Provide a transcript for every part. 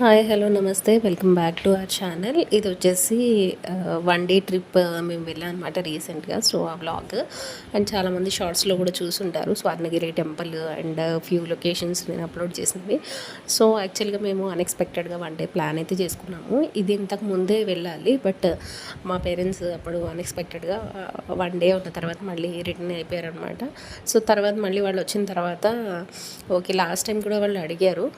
Hi hello నమస్తే. Welcome back to our channel. ఇది వచ్చేసి వన్ డే ట్రిప్ మేము వెళ్ళాం అనమాట రీసెంట్గా సో ఆ వ్లాగ్. అండ్ చాలామంది షార్ట్స్లో కూడా చూసుంటారు. Swarnagiri temple and few locations నేను అప్లోడ్ చేసినవి. సో యాక్చువల్గా మేము అన్ఎక్స్పెక్టెడ్గా వన్ డే ప్లాన్ అయితే చేసుకున్నాము. ఇది ఇంతకు ముందే వెళ్ళాలి బట్ మా పేరెంట్స్ అప్పుడు అన్ఎక్స్పెక్టెడ్గా వన్ డే ఉన్న తర్వాత మళ్ళీ రిటర్న్ అయిపోయారు అనమాట సో తర్వాత మళ్ళీ వాళ్ళు వచ్చిన తర్వాత ఓకే లాస్ట్ టైం కూడా వాళ్ళు అడిగారు.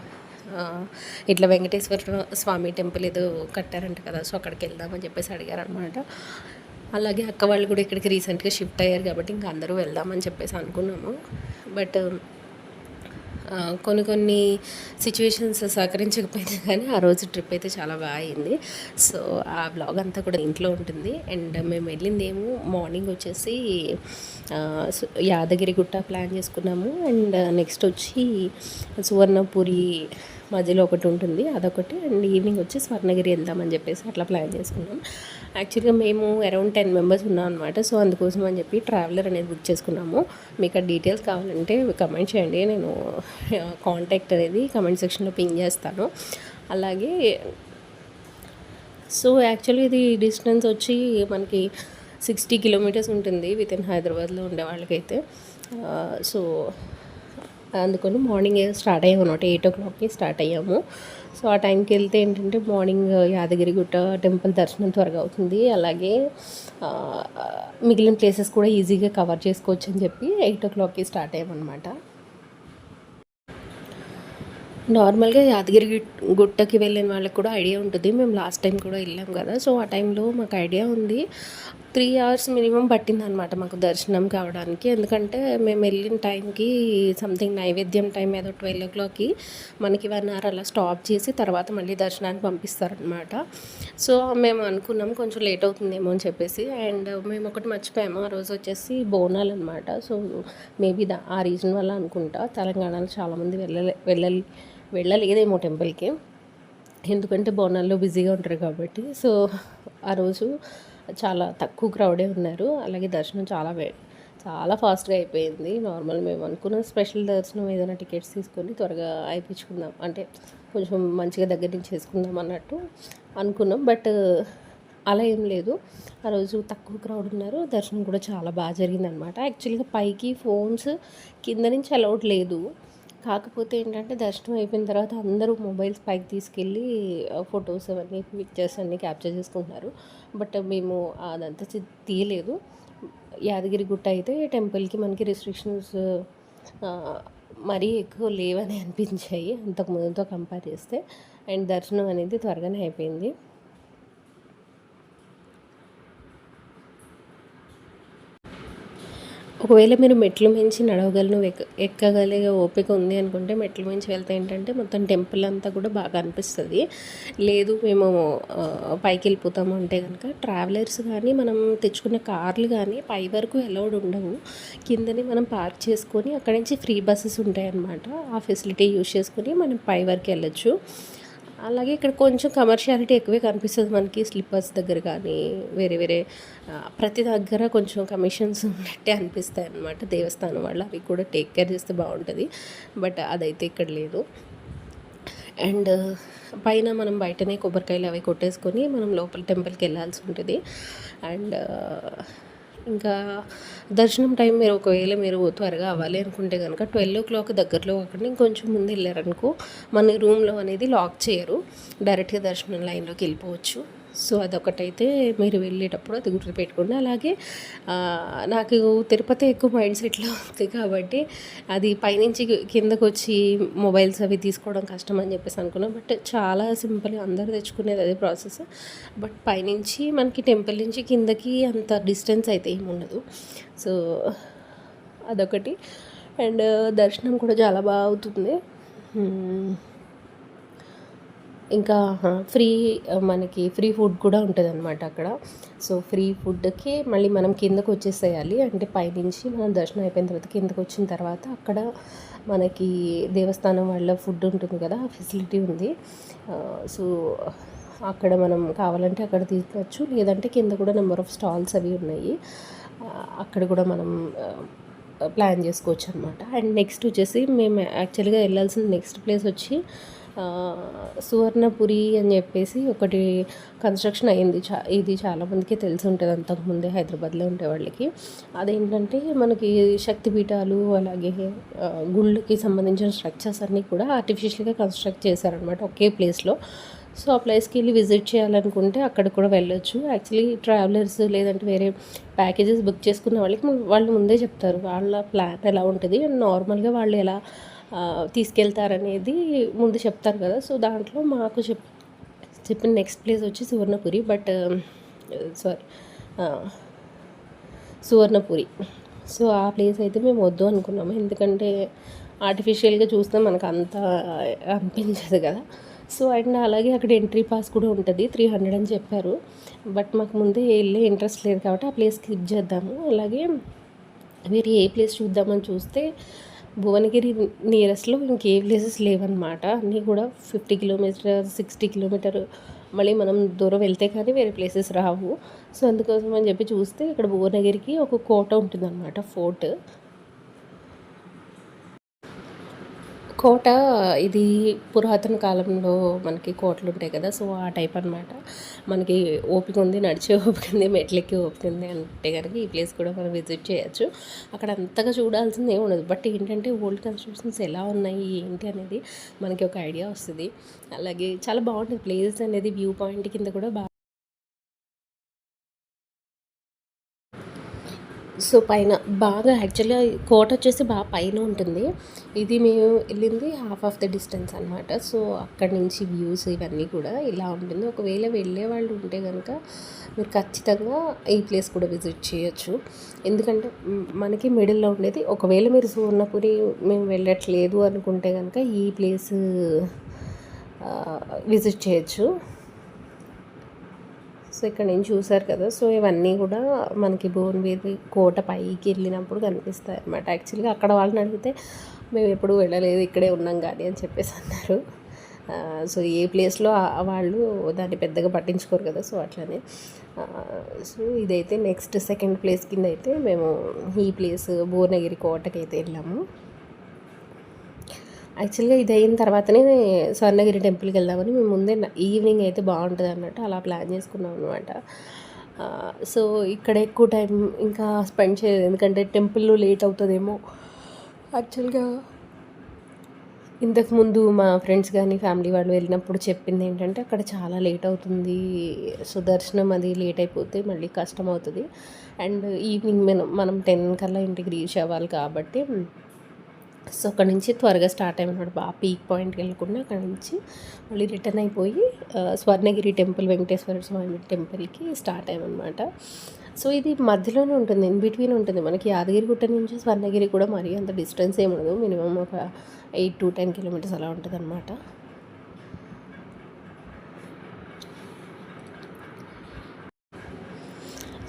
ఇట్లా వెంకటేశ్వర స్వామి టెంపుల్ ఏదో కట్టారంట కదా సో అక్కడికి వెళ్దామని చెప్పేసి అడిగారు అనమాట అలాగే అక్క వాళ్ళు కూడా ఇక్కడికి రీసెంట్గా షిఫ్ట్ అయ్యారు కాబట్టి ఇంకా అందరూ వెళ్దామని చెప్పేసి అనుకున్నాము. బట్ కొన్ని కొన్ని సిచ్యువేషన్స్ సహకరించకపోయినా కానీ ఆ రోజు ట్రిప్ అయితే చాలా బాగా అయింది. సో ఆ బ్లాగ్ అంతా కూడా ఇంట్లో ఉంటుంది. అండ్ మేము వెళ్ళింది ఏమో మార్నింగ్ వచ్చేసి యాదగిరి గుట్ట ప్లాన్ చేసుకున్నాము. అండ్ నెక్స్ట్ వచ్చి సువర్ణపురి మధ్యలో ఒకటి ఉంటుంది అదొకటి. అండ్ ఈవినింగ్ వచ్చి స్వర్ణగిరి వెళ్దామని చెప్పేసి అట్లా ప్లాన్ చేసుకున్నాం. యాక్చువల్గా మేము అరౌండ్ టెన్ మెంబర్స్ ఉన్నాం అనమాట సో అందుకోసం అని చెప్పి ట్రావెలర్ అనేది బుక్ చేసుకున్నాము. మీకు ఆ డీటెయిల్స్ కావాలంటే కమెంట్ చేయండి. నేను కాంటాక్ట్ అనేది కమెంట్ సెక్షన్లో పింగ్ చేస్తాను. అలాగే సో యాక్చువల్లీ ఇది డిస్టెన్స్ వచ్చి మనకి సిక్స్టీ కిలోమీటర్స్ ఉంటుంది విత్ ఇన్ హైదరాబాద్లో ఉండే వాళ్ళకైతే. సో అందుకని మార్నింగ్ స్టార్ట్ అయ్యాము అనమాట ఎయిట్ ఓ క్లాక్కి స్టార్ట్ అయ్యాము. సో ఆ టైంకి వెళ్తే ఏంటంటే మార్నింగ్ యాదగిరిగుట్ట టెంపుల్ దర్శనం త్వరగా అవుతుంది. అలాగే మిగిలిన ప్లేసెస్ కూడా ఈజీగా కవర్ చేసుకోవచ్చు అని చెప్పి ఎయిట్ ఓ క్లాక్కి స్టార్ట్ అయ్యామన్నమాట. నార్మల్గా యాదగిరి గుట్టకి వెళ్ళిన వాళ్ళకి కూడా ఐడియా ఉంటుంది. మేము లాస్ట్ టైం కూడా వెళ్ళాం కదా. సో ఆ టైంలో మాకు ఐడియా ఉంది. త్రీ అవర్స్ మినిమం పట్టింది అనమాట మాకు దర్శనం కావడానికి. ఎందుకంటే మేము వెళ్ళిన టైంకి సంథింగ్ నైవేద్యం టైం ఏదో ట్వెల్వ్ ఓ క్లాక్కి మనకి వన్ అవర్ అలా స్టాప్ చేసి తర్వాత మళ్ళీ దర్శనానికి పంపిస్తారనమాట సో మేము అనుకున్నాం కొంచెం లేట్ అవుతుందేమో అని చెప్పేసి. అండ్ మేము ఒకటి మర్చిపోయాము. ఆ రోజు వచ్చేసి బోనాలు అనమాట సో మేబీ దా ఆ రీజన్ వల్ల అనుకుంటా. తెలంగాణలో చాలామంది వెళ్ళలే వెళ్ళాలి వెళ్ళలేదేమో టెంపుల్కి. ఎందుకంటే బోనాల్లో బిజీగా ఉంటారు కాబట్టి. సో ఆ రోజు చాలా తక్కువ క్రౌడే ఉన్నారు. అలాగే దర్శనం చాలా వే చాలా ఫాస్ట్గా అయిపోయింది. నార్మల్ మేము అనుకున్న స్పెషల్ దర్శనం ఏదైనా టికెట్స్ తీసుకొని త్వరగా అయిపించుకుందాం. అంటే కొంచెం మంచిగా దగ్గర నుంచి చేసుకుందాం అన్నట్టు అనుకున్నాం. బట్ అలా ఏం లేదు. ఆ రోజు తక్కువ క్రౌడ్ ఉన్నారు. దర్శనం కూడా చాలా బాగా జరిగిందనమాట యాక్చువల్గా పైకి ఫోన్స్ కింద నుంచి అలౌడ్ లేదు. కాకపోతే ఏంటంటే దర్శనం అయిపోయిన తర్వాత అందరూ మొబైల్స్ పైకి తీసుకెళ్ళి ఫొటోస్ అవన్నీ పిక్చర్స్ అన్నీ క్యాప్చర్ చేసుకుంటున్నారు. బట్ మేము అదంతా తీయలేదు. యాదగిరి గుట్ట అయితే టెంపుల్కి మనకి రెస్ట్రిక్షన్స్ మరీ ఎక్కువ లేవని అనిపించాయి. అంతకు ముందుతో కంపేర్ చేస్తే. అండ్ దర్శనం అనేది త్వరగానే అయిపోయింది. ఒకవేళ మీరు మెట్లు మించి నడవగలను ఎక్క ఎక్కగలిగే ఓపిక ఉంది అనుకుంటే మెట్లు మించి వెళ్తే ఏంటంటే మొత్తం టెంపుల్ అంతా కూడా బాగా అనిపిస్తుంది. లేదు మేము పైకి వెళ్ళిపోతాము అంటే కనుక ట్రావెలర్స్ కానీ మనం తెచ్చుకున్న కార్లు కానీ పై వరకు అలౌడ్ ఉండవు. కిందనే మనం పార్క్ చేసుకొని అక్కడి నుంచి ఫ్రీ బస్సెస్ ఉంటాయన్నమాట. ఆ ఫెసిలిటీ యూజ్ చేసుకొని మనం పై వరకు వెళ్ళొచ్చు. అలాగే ఇక్కడ కొంచెం కమర్షియాలిటీ ఎక్కువే కనిపిస్తుంది మనకి స్లిప్పర్స్ దగ్గర కానీ వేరే వేరే ప్రతి దగ్గర కొంచెం కమిషన్స్ ఉన్నట్టే అనిపిస్తాయి అన్నమాట. దేవస్థానం వాళ్ళు అవి కూడా టేక్ కేర్ చేస్తే బాగుంటుంది. బట్ అదైతే ఇక్కడ లేదు. అండ్ పైన మనం బయటనే కొబ్బరికాయలు అవి కొట్టేసుకొని మనం లోపల టెంపుల్కి వెళ్ళాల్సి ఉంటుంది. అండ్ ఇంకా దర్శనం టైం మీరు ఒకవేళ మీరు త్వరగా అవ్వాలి అనుకుంటే కనుక ట్వెల్వ్ ఓ క్లాక్ దగ్గరలో కాకుండా ఇంకొంచెం ముందు వెళ్ళారనుకో మన రూమ్లో అనేది లాక్ చేయరు. డైరెక్ట్గా దర్శనం లైన్లోకి వెళ్ళిపోవచ్చు. సో అదొకటైతే మీరు వెళ్ళేటప్పుడు అది గుర్తుపెట్టుకోండి. అలాగే నాకు తిరుపతి ఎక్కువ మైండ్ సెట్లో ఉంది కాబట్టి అది పైనుంచి కిందకు వచ్చి మొబైల్స్ అవి తీసుకోవడం కష్టం అని చెప్పేసి అనుకున్నాం. బట్ చాలా సింపుల్గా అందరూ తెచ్చుకునేది అదే ప్రాసెస్. బట్ పైనుంచి మనకి టెంపుల్ నుంచి కిందకి అంత డిస్టెన్స్ అయితే ఏమి ఉండదు. సో అదొకటి. అండ్ దర్శనం కూడా చాలా బాగా అవుతుంది. ఇంకా ఫ్రీ మనకి ఫ్రీ ఫుడ్ కూడా ఉంటుంది అనమాట అక్కడ. సో ఫ్రీ ఫుడ్కి మళ్ళీ మనం కిందకు వచ్చేసేయాలి. అంటే పైనుంచి మనం దర్శనం అయిపోయిన తర్వాత కిందకు వచ్చిన తర్వాత అక్కడ మనకి దేవస్థానం వాళ్ళ ఫుడ్ ఉంటుంది కదా ఆ ఫెసిలిటీ ఉంది. సో అక్కడ మనం కావాలంటే అక్కడ తీసుకోవచ్చు. లేదంటే కింద కూడా నెంబర్ ఆఫ్ స్టాల్స్ అవి ఉన్నాయి. అక్కడ కూడా మనం ప్లాన్ చేసుకోవచ్చు అనమాట అండ్ నెక్స్ట్ వచ్చేసి మేము యాక్చువల్గా వెళ్ళాల్సిన నెక్స్ట్ ప్లేస్ వచ్చి సువర్ణపురి అని చెప్పేసి ఒకటి కన్స్ట్రక్షన్ అయింది. చా ఇది చాలామందికి తెలిసి ఉంటుంది అంతకుముందే హైదరాబాద్లో ఉండే వాళ్ళకి. అదేంటంటే మనకి శక్తిపీఠాలు అలాగే గుళ్ళకి సంబంధించిన స్ట్రక్చర్స్ అన్నీ కూడా ఆర్టిఫిషియల్గా కన్స్ట్రక్ట్ చేశారనమాట ఒకే ప్లేస్లో సో ఆ ప్లేస్కి వెళ్ళి విజిట్ చేయాలనుకుంటే అక్కడ కూడా వెళ్ళొచ్చు. యాక్చువల్లీ ట్రావెలర్స్ లేదంటే వేరే ప్యాకేజెస్ బుక్ చేసుకున్న వాళ్ళకి వాళ్ళు ముందే చెప్తారు. వాళ్ళ ప్లాన్ ఎలా ఉంటుంది? అండ్ నార్మల్గా వాళ్ళు ఎలా తీసుకెళ్తారనేది ముందు చెప్తారు కదా. సో దాంట్లో మాకు చెప్ చెప్పిన నెక్స్ట్ ప్లేస్ వచ్చి Suvarnapuri but sorry um, Suvarnapuri. So ఆ ప్లేస్ అయితే మేము వద్దు అనుకున్నాము. ఎందుకంటే ఆర్టిఫిషియల్గా చూస్తే మనకు అంత అనిపించదు కదా. సో అండ్ అలాగే అక్కడ ఎంట్రీ పాస్ కూడా ఉంటుంది త్రీ హండ్రెడ్ అని చెప్పారు. బట్ మాకు ముందే వెళ్ళే ఇంట్రెస్ట్ లేదు కాబట్టి ఆ ప్లేస్ స్కిప్ చేద్దాము. అలాగే వేరే ఏ ప్లేస్ చూద్దామని చూస్తే భువనగిరి నియరెస్ట్లో ఇంకే ప్లేసెస్ లేవన్నమాట. అన్నీ కూడా ఫిఫ్టీ కిలోమీటర్ సిక్స్టీ కిలోమీటర్ మళ్ళీ మనం దూరం వెళ్తే కానీ వేరే ప్లేసెస్ రావు. సో అందుకోసం అని చెప్పి చూస్తే ఇక్కడ భువనగిరికి ఒక కోట ఉంటుందన్నమాట ఫోర్ట్ కోట ఇది పురాతన కాలంలో మనకి కోటలు ఉంటాయి కదా సో ఆ టైప్ అన్నమాట. మనకి ఓపిక ఉంది నడిచే ఓపిక ఉంది మెట్లెక్కి ఓపిక ఉంది అంటే కనుక ఈ ప్లేస్ కూడా మనం విజిట్ చేయొచ్చు. అక్కడ అంతగా చూడాల్సింది ఏమి ఉండదు. బట్ ఏంటంటే ఓల్డ్ కన్స్ట్రక్షన్స్ ఎలా ఉన్నాయి ఏంటి అనేది మనకి ఒక ఐడియా వస్తుంది. అలాగే చాలా బాగుంటుంది ప్లేస్ అనేది వ్యూ పాయింట్ కింద కూడా బాగా సో పైన బాగా యాక్చువల్గా కోట వచ్చేసి బాగా పైన ఉంటుంది. ఇది మేము వెళ్ళింది హాఫ్ ఆఫ్ ద డిస్టెన్స్ అనమాట సో అక్కడి నుంచి వ్యూస్ ఇవన్నీ కూడా ఇలా ఉంటుంది. ఒకవేళ వెళ్ళే వాళ్ళు ఉంటే కనుక మీరు ఖచ్చితంగా ఈ ప్లేస్ కూడా విజిట్ చేయొచ్చు. ఎందుకంటే మనకి మిడిల్లో ఉండేది. ఒకవేళ మీరు సువర్ణపురి మేము వెళ్ళట్లేదు అనుకుంటే కనుక ఈ ప్లేస్ విజిట్ చేయొచ్చు. సో ఇక్కడ నేను చూసారు కదా సో ఇవన్నీ కూడా మనకి భువనగిరి కోట పైకి వెళ్ళినప్పుడు కనిపిస్తాయి అన్నమాట యాక్చువల్గా అక్కడ వాళ్ళని అడిగితే మేము ఎప్పుడు వెళ్ళలేదు ఇక్కడే ఉన్నాం కానీ అని చెప్పేసి అన్నారు. సో ఏ ప్లేస్లో వాళ్ళు దాన్ని పెద్దగా పట్టించుకోరు కదా సో అట్లనే. సో ఇదైతే నెక్స్ట్ సెకండ్ ప్లేస్ కింద అయితే మేము ఈ ప్లేస్ భువనగిరి కోటకి అయితే వెళ్ళాము. యాక్చువల్గా ఇది అయిన తర్వాతనే స్వర్ణగిరి టెంపుల్కి వెళ్దామని మేము ముందే ఈవినింగ్ అయితే బాగుంటుంది అన్నట్టు అలా ప్లాన్ చేసుకున్నాం అనమాట సో ఇక్కడ ఎక్కువ టైం ఇంకా స్పెండ్ చేయలేదు. ఎందుకంటే టెంపుల్లో లేట్ అవుతుందేమో. యాక్చువల్గా ఇంతకుముందు మా ఫ్రెండ్స్ కానీ ఫ్యామిలీ వాళ్ళు వెళ్ళినప్పుడు చెప్పింది ఏంటంటే అక్కడ చాలా లేట్ అవుతుంది. సో దర్శనం అది లేట్ అయిపోతే మళ్ళీ కష్టం అవుతుంది అండ్ ఈవినింగ్ మనం మనం టెన్ కల్లా ఇంటికి రీచ్ అవ్వాలి కాబట్టి సో అక్కడ నుంచి త్వరగా స్టార్ట్ అయ్యమన్నమాట బాగా పీక్ పాయింట్కి వెళ్ళకుండా అక్కడ నుంచి మళ్ళీ రిటర్న్ అయిపోయి స్వర్ణగిరి టెంపుల్ వెంకటేశ్వర స్వామి టెంపుల్కి స్టార్ట్ అయ్యామన్నమాట సో ఇది మధ్యలోనే ఉంటుంది ఇన్ బిట్వీన్ ఉంటుంది. మనకి యాదగిరిగుట్ట నుంచి స్వర్ణగిరి కూడా మరీ అంత డిస్టెన్స్ ఏమి ఉండదు. మినిమం ఒక ఎయిట్ టు టెన్ కిలోమీటర్స్ అలా ఉంటుంది అనమాట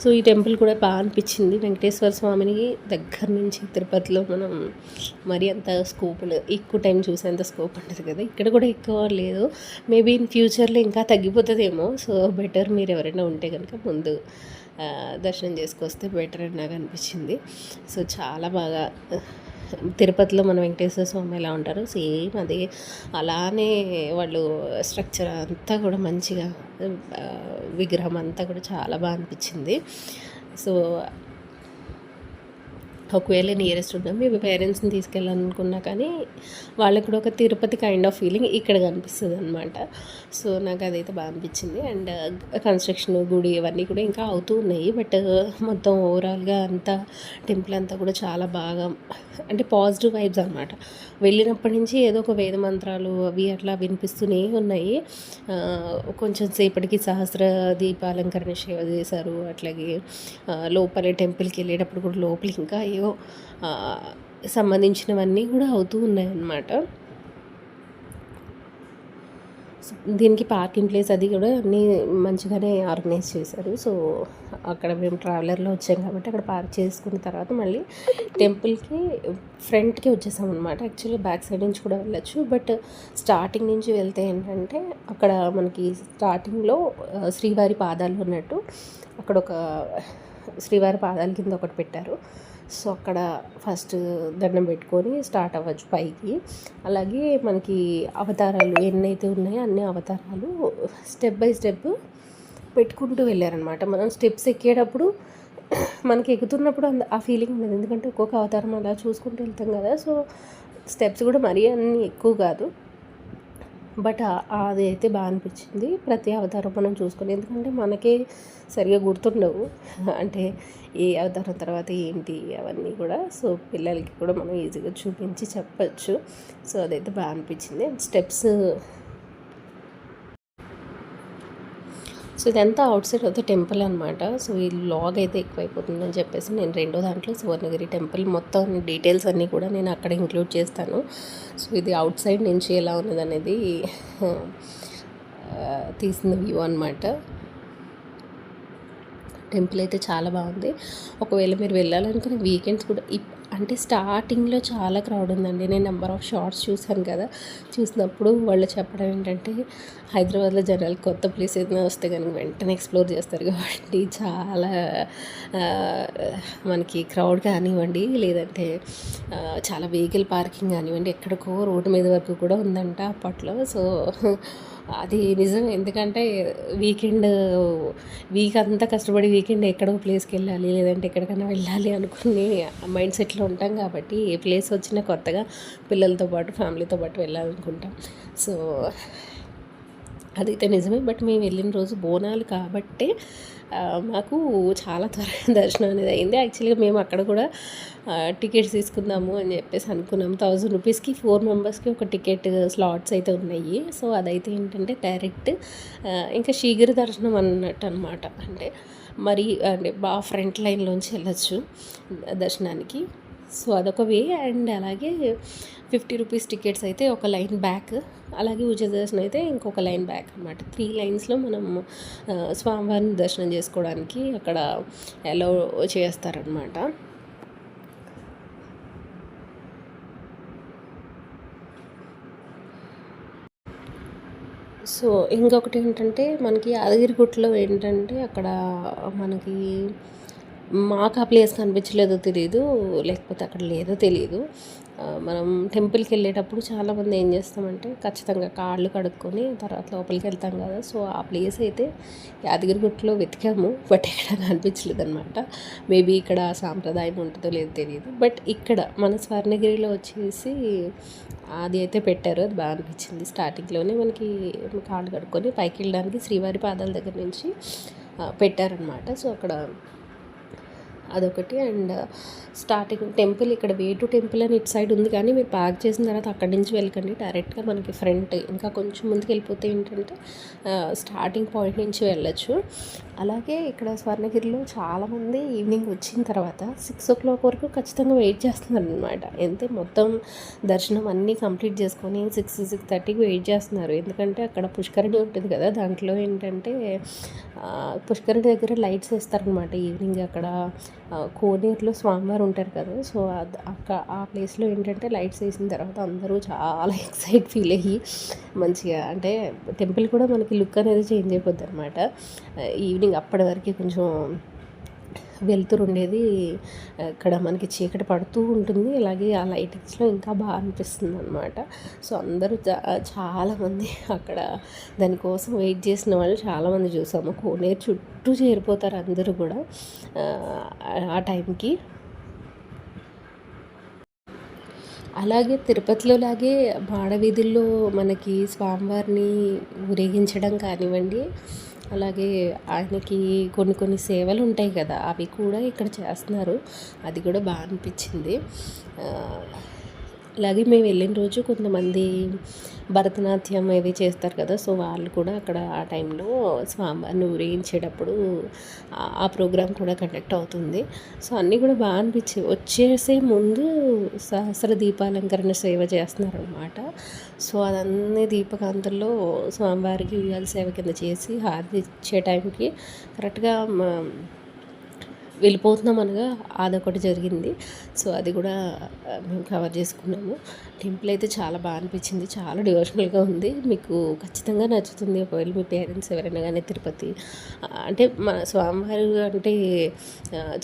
సో ఈ టెంపుల్ కూడా బాగా అనిపించింది. వెంకటేశ్వర స్వామిని దగ్గర నుంచి తిరుపతిలో మనం మరి అంత స్కోప్ ఎక్కువ టైం చూసేంత స్కోప్ ఉంటుంది కదా. ఇక్కడ కూడా ఎక్కువ లేదు. మేబీ ఇన్ ఫ్యూచర్లో ఇంకా తగ్గిపోతుందేమో. సో బెటర్ మీరు ఎవరైనా ఉంటే కనుక ముందు దర్శనం చేసుకొస్తే బెటర్ అని నాకు అనిపించింది. సో చాలా బాగా తిరుపతిలో మన వెంకటేశ్వర స్వామి ఎలా ఉంటారో సేమ్ అదే. అలానే వాళ్ళు స్ట్రక్చర్ అంతా కూడా మంచిగా విగ్రహం అంతా కూడా చాలా బాగా అనిపించింది. సో ఒకవేళ నియరెస్ట్ ఉందా మీ పేరెంట్స్ని తీసుకెళ్ళాలనుకున్నా కానీ వాళ్ళకి కూడా ఒక తిరుపతి కైండ్ ఆఫ్ ఫీలింగ్ ఇక్కడ కనిపిస్తుంది అనమాట సో నాకు అదైతే బాగా అనిపించింది. అండ్ uh, కన్స్ట్రక్షన్ గుడి ఇవన్నీ కూడా ఇంకా అవుతూ ఉన్నాయి. బట్ uh, మొత్తం ఓవరాల్గా అంతా టెంపుల్ అంతా కూడా చాలా బాగా అంటే పాజిటివ్ వైబ్స్ అనమాట వెళ్ళినప్పటి నుంచి ఏదో ఒక వేద మంత్రాలు అవి అట్లా వినిపిస్తూనే ఉన్నాయి. Uh, కొంచెం సేపటికి సహస్ర దీపాలంకరణ సేవ చేశారు. అట్లాగే లోపల టెంపుల్కి వెళ్ళేటప్పుడు కూడా లోపల ఇంకా ఏవో సంబంధించినవన్నీ కూడా అవుతూ ఉన్నాయి అన్నమాట. దీనికి పార్కింగ్ ప్లేస్ అది కూడా అన్నీ మంచిగానే ఆర్గనైజ్ చేశారు. సో అక్కడ మేము ట్రావెలర్లో వచ్చాం కాబట్టి అక్కడ పార్క్ చేసుకున్న తర్వాత మళ్ళీ టెంపుల్కి ఫ్రంట్కి వచ్చేసాం అనమాట యాక్చువల్లీ బ్యాక్ సైడ్ నుంచి కూడా వెళ్ళొచ్చు. బట్ స్టార్టింగ్ నుంచి వెళ్తే ఏంటంటే అక్కడ మనకి స్టార్టింగ్లో శ్రీవారి పాదాలు ఉన్నట్టు అక్కడ ఒక శ్రీవారి పాదాల కింద ఒకటి పెట్టారు. సో అక్కడ ఫస్ట్ దండం పెట్టుకొని స్టార్ట్ అవ్వచ్చు పైకి. అలాగే మనకి అవతారాలు ఎన్నైతే ఉన్నాయో అన్ని అవతారాలు స్టెప్ బై స్టెప్ పెట్టుకుంటూ వెళ్ళారనమాట మనం స్టెప్స్ ఎక్కేటప్పుడు మనకి ఎక్కుతున్నప్పుడు ఆ ఫీలింగ్ ఉండదు. ఎందుకంటే ఒక్కొక్క అవతారం అలా చూసుకుంటూ వెళ్తాం కదా. సో స్టెప్స్ కూడా మరీ అన్ని ఎక్కువ కాదు. బట్ అది అయితే బాగా అనిపించింది. ప్రతి అవతారం మనం చూసుకుని. ఎందుకంటే మనకే సరిగా గుర్తుండవు. అంటే ఏ అవతారం తర్వాత ఏంటి అవన్నీ కూడా. సో పిల్లలకి కూడా మనం ఈజీగా చూపించి చెప్పచ్చు. సో అదైతే బాగా అనిపించింది. స్టెప్స్ సో ఇదంతా outside of the temple అనమాట సో ఈ లాగ్ అయితే ఎక్కువైపోతుందని చెప్పేసి నేను రెండో దాంట్లో సువర్ణగిరి టెంపుల్ మొత్తం డీటెయిల్స్ అన్నీ కూడా నేను అక్కడ ఇంక్లూడ్ చేస్తాను. సో ఇది అవుట్ సైడ్ నుంచి ఎలా ఉన్నది అనేది తీసిన వ్యూ అనమాట టెంపుల్ అయితే చాలా బాగుంది. ఒకవేళ మీరు వెళ్ళాలనుకునే వీకెండ్స్ కూడా అంటే స్టార్టింగ్లో చాలా క్రౌడ్ ఉందండి. నేను నెంబర్ ఆఫ్ షార్ట్స్ చూశాను కదా. చూసినప్పుడు వాళ్ళు చెప్పడం ఏంటంటే హైదరాబాద్లో జనాలు కొత్త ప్లేస్ ఏదైనా వస్తే కనుక వెంటనే ఎక్స్ప్లోర్ చేస్తారు కాబట్టి చాలా మనకి క్రౌడ్ కానివ్వండి లేదంటే చాలా వెహికల్ పార్కింగ్ కానివ్వండి ఎక్కడికో రోడ్డు మీద వరకు కూడా ఉందంట అప్పట్లో. సో అది నిజం. ఎందుకంటే వీకెండ్ వీక్ అంతా కష్టపడి వీకెండ్ ఎక్కడో ప్లేస్కి వెళ్ళాలి లేదంటే ఎక్కడికైనా వెళ్ళాలి అనుకుని మైండ్ సెట్లో ఉంటాం కాబట్టి ఏ ప్లేస్ వచ్చినా కొత్తగా పిల్లలతో పాటు ఫ్యామిలీతో పాటు వెళ్ళాలనుకుంటాం. సో అదైతే నిజమే. బట్ మేము వెళ్ళిన రోజు బోనాలు కాబట్టే మాకు చాలా త్వరగా దర్శనం అనేది అయింది. యాక్చువల్గా మేము అక్కడ కూడా టికెట్స్ తీసుకుందాము అని చెప్పేసి అనుకున్నాము థౌజండ్ రూపీస్కి ఫోర్ మెంబర్స్కి ఒక టికెట్ స్లాట్స్ అయితే ఉన్నాయి. సో అదైతే ఏంటంటే డైరెక్ట్ ఇంకా శీఘ్ర దర్శనం అన్నట్టు అనమాట అంటే మరి అంటే బాగా ఫ్రంట్ లైన్లోంచి వెళ్ళచ్చు దర్శనానికి. సో అదొక వే. అండ్ అలాగే ఫిఫ్టీ రూపీస్ టికెట్స్ అయితే ఒక లైన్ బ్యాక్. అలాగే ఉచిత దర్శనం అయితే ఇంకొక లైన్ బ్యాక్ అనమాట త్రీ లైన్స్లో మనం స్వామివారిని దర్శనం చేసుకోవడానికి అక్కడ అలో చేస్తారనమాట సో ఇంకొకటి ఏంటంటే మనకి యాదగిరిగుట్టలో ఏంటంటే అక్కడ మనకి మాకు ఆ ప్లేస్ కనిపించలేదో తెలియదు లేకపోతే అక్కడ లేదో తెలియదు మనం టెంపుల్కి వెళ్ళేటప్పుడు చాలామంది ఏం చేస్తామంటే ఖచ్చితంగా కాళ్ళు కడుక్కొని తర్వాత లోపలికి వెళ్తాం కదా. సో ఆ ప్లేస్ అయితే యాదగిరిగుట్టలో వెతికాము బట్ ఎక్కడ కనిపించలేదు అనమాట మేబీ ఇక్కడ సాంప్రదాయం ఉంటుందో లేదో తెలియదు బట్ ఇక్కడ మన స్వర్ణగిరిలో వచ్చేసి అది అయితే పెట్టారు అది బాగా అనిపించింది. స్టార్టింగ్లోనే మనకి కాళ్ళు కడుక్కొని పైకి వెళ్ళడానికి శ్రీవారి పాదాల దగ్గర నుంచి పెట్టారనమాట సో అక్కడ అదొకటి. అండ్ స్టార్టింగ్ టెంపుల్ ఇక్కడ వే టు టెంపుల్ అని ఇటు సైడ్ ఉంది కానీ మీరు పార్క్ చేసిన తర్వాత అక్కడి నుంచి వెళ్ళకండి. డైరెక్ట్గా మనకి ఫ్రంట్ ఇంకా కొంచెం ముందుకు వెళ్ళిపోతే ఏంటంటే స్టార్టింగ్ పాయింట్ నుంచి వెళ్ళచ్చు. అలాగే ఇక్కడ స్వర్ణగిరిలో చాలామంది ఈవినింగ్ వచ్చిన తర్వాత సిక్స్ ఓ క్లాక్ వరకు ఖచ్చితంగా వెయిట్ చేస్తున్నారు అనమాట ఎంత మొత్తం దర్శనం అన్నీ కంప్లీట్ చేసుకొని సిక్స్ సిక్స్ థర్టీకి వెయిట్ చేస్తున్నారు. ఎందుకంటే అక్కడ పుష్కరిణి ఉంటుంది కదా దాంట్లో ఏంటంటే పుష్కరిణి దగ్గర లైట్స్ వేస్తారనమాట ఈవినింగ్ అక్కడ. కోనేరులో స్వామివారు ఉంటారు కదా సో అక్కడ ఆ ప్లేస్లో ఏంటంటే లైట్స్ వేసిన తర్వాత అందరూ చాలా ఎక్సైట్ ఫీల్ అయ్యి మంచిగా అంటే టెంపుల్ కూడా మనకి లుక్ అనేది చేంజ్ అయిపోద్ది అనమాట ఈవినింగ్ అప్పటి వరకు కొంచెం వెలుతురు ఉండేది ఇక్కడ మనకి చీకటి పడుతూ ఉంటుంది. అలాగే ఆ లైటింగ్స్లో ఇంకా బాగా అనిపిస్తుంది అనమాట సో అందరూ చాలామంది అక్కడ దానికోసం వెయిట్ చేసిన వాళ్ళు చాలామంది చూసాము. కోనేరు చుట్టూ చేరిపోతారు అందరూ కూడా ఆ టైంకి. అలాగే తిరుపతిలో లాగే మాడవీధుల్లో మనకి స్వామివారిని ఊరేగించడం కానివ్వండి అలాగే ఆయనకి కొన్ని కొన్ని సేవలు ఉంటాయి కదా అవి కూడా ఇక్కడ చేస్తున్నారు. అది కూడా బాగా అనిపించింది. అలాగే మేము వెళ్ళిన రోజు కొంతమంది భరతనాట్యం అది చేస్తారు కదా సో వాళ్ళు కూడా అక్కడ ఆ టైంలో స్వామివారిని ఊరేగించేటప్పుడు ఆ ప్రోగ్రామ్ కూడా కండక్ట్ అవుతుంది. సో అన్నీ కూడా బాగా అనిపించాయి వచ్చేసే ముందు సహస్ర దీపాలంకరణ సేవ చేస్తున్నారనమాట సో అదన్నీ దీపకాంతల్లో స్వామివారికి ఉయ్యాల సేవ కింద చేసి హారతి ఇచ్చే టైంకి కరెక్ట్గా వెళ్ళిపోతున్నాం అనగా అదొకటి జరిగింది. సో అది కూడా మేము కవర్ చేసుకున్నాము. టెంపుల్ అయితే చాలా బాగా అనిపించింది. చాలా డివోషనల్గా ఉంది. మీకు ఖచ్చితంగా నచ్చుతుంది. ఒకవేళ మీ పేరెంట్స్ ఎవరైనా కానీ తిరుపతి అంటే మన స్వామివారు అంటే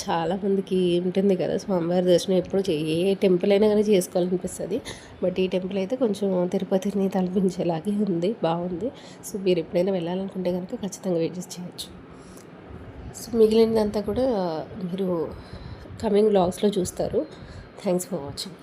చాలామందికి ఉంటుంది కదా. స్వామివారి దర్శనం ఎప్పుడు ఏ టెంపుల్ అయినా కానీ చేసుకోవాలనిపిస్తుంది. బట్ ఈ టెంపుల్ అయితే కొంచెం తిరుపతిని తలపించేలాగే ఉంది. బాగుంది. సో మీరు ఎప్పుడైనా వెళ్ళాలనుకుంటే కనుక ఖచ్చితంగా విజిట్ చేయొచ్చు. సో మిగిలినదంతా కూడా మీరు కమింగ్ బ్లాగ్స్లో చూస్తారు. Thanks for watching.